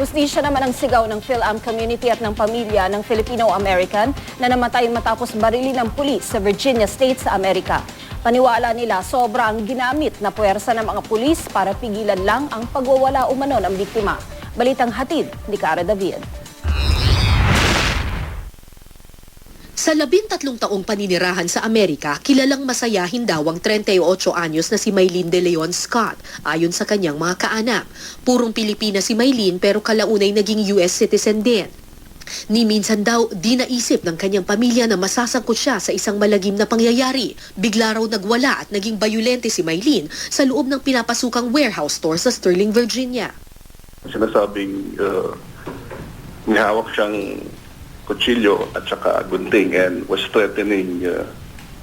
Hustisya naman ang sigaw ng PhilAm community at ng pamilya ng Filipino-American na namatay matapos barili ng pulis sa Virginia State sa Amerika. Paniwala nila sobrang ginamit na puwersa ng mga pulis para pigilan lang ang pagwawala umano ng biktima. Balitang hatid ni Cara David. Sa labintatlong taong paninirahan sa Amerika, kilalang masayahin daw ang 38 anyos na si Maylene De Leon Scott, ayon sa kanyang mga kaanak. Purong Pilipina si Maylene pero kalaunay naging US citizen din. Ni minsan daw, di naisip ng kanyang pamilya na masasangkot siya sa isang malagim na pangyayari. Bigla raw nagwala at naging bayulente si Maylene sa loob ng pinapasukang warehouse store sa Sterling, Virginia. sinasabing uh, may hawak siyang kutsilyo at saka gunting and was threatening uh,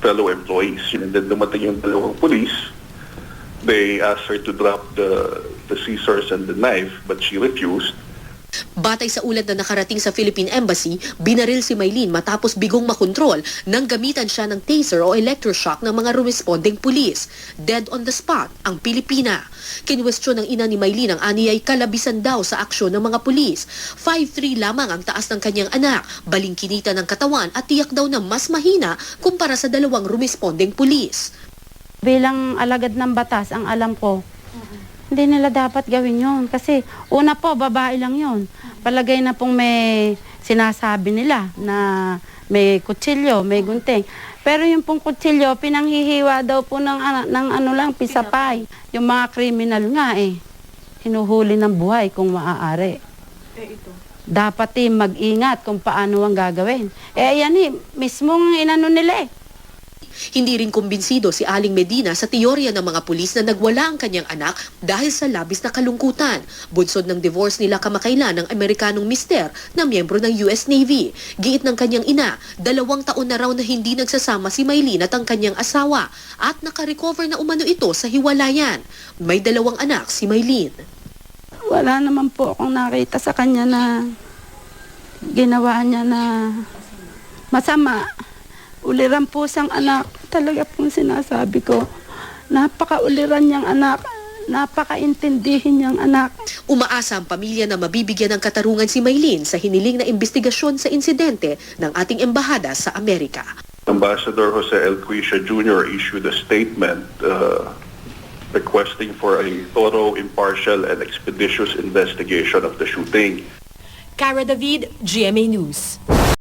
fellow employees. And then dumating yung dalawang police. They asked her to drop the, the scissors and the knife, but she refused. Batay sa ulat na nakarating sa Philippine Embassy, binaril si Maylene matapos bigong makontrol nang gamitan siya ng taser o electroshock ng mga responding pulis. Dead on the spot ang Pilipina. Kinwestiyon ng ina ni Maylene ang aniyay kalabisan daw sa aksyon ng mga pulis. 5'3 lamang ang taas ng kanyang anak, balingkinita ng katawan at tiyak daw na mas mahina kumpara sa dalawang responding pulis. Bilang alagad ng batas, ang alam ko, hindi nila dapat gawin yon Kasi una po, babae lang yon Palagay na pong may sinasabi nila na may kutsilyo, may gunting. Pero yung pong kutsilyo, pinanghihiwa daw po ng, ng ano lang, pisapay. Yung mga kriminal nga eh. Hinuhuli ng buhay kung maaari. Dapat eh mag-ingat kung paano ang gagawin. Eh yan eh, mismong inano nila eh. Hindi rin kumbinsido si Aling Medina sa teorya ng mga pulis na nagwala ang kanyang anak dahil sa labis na kalungkutan. Bunsod ng divorce nila kamakailan ng Amerikanong mister na miyembro ng US Navy. Giit ng kanyang ina, dalawang taon na raw na hindi nagsasama si Maylene at ang kanyang asawa at nakarecover na umano ito sa hiwalayan. May dalawang anak si Maylene. Wala naman po akong nakita sa kanya na ginawa niya na masama. Uliran po siyang anak. Talaga pong sinasabi ko. Napaka-uliran niyang anak. Napaka-intindihin niyang anak. Umaasa ang pamilya na mabibigyan ng katarungan si Maylene sa hiniling na investigasyon sa insidente ng ating embahada sa Amerika. Ambassador Jose El Cuisha Jr. issued a statement uh, requesting for a thorough, impartial, and expeditious investigation of the shooting. Cara David, GMA News.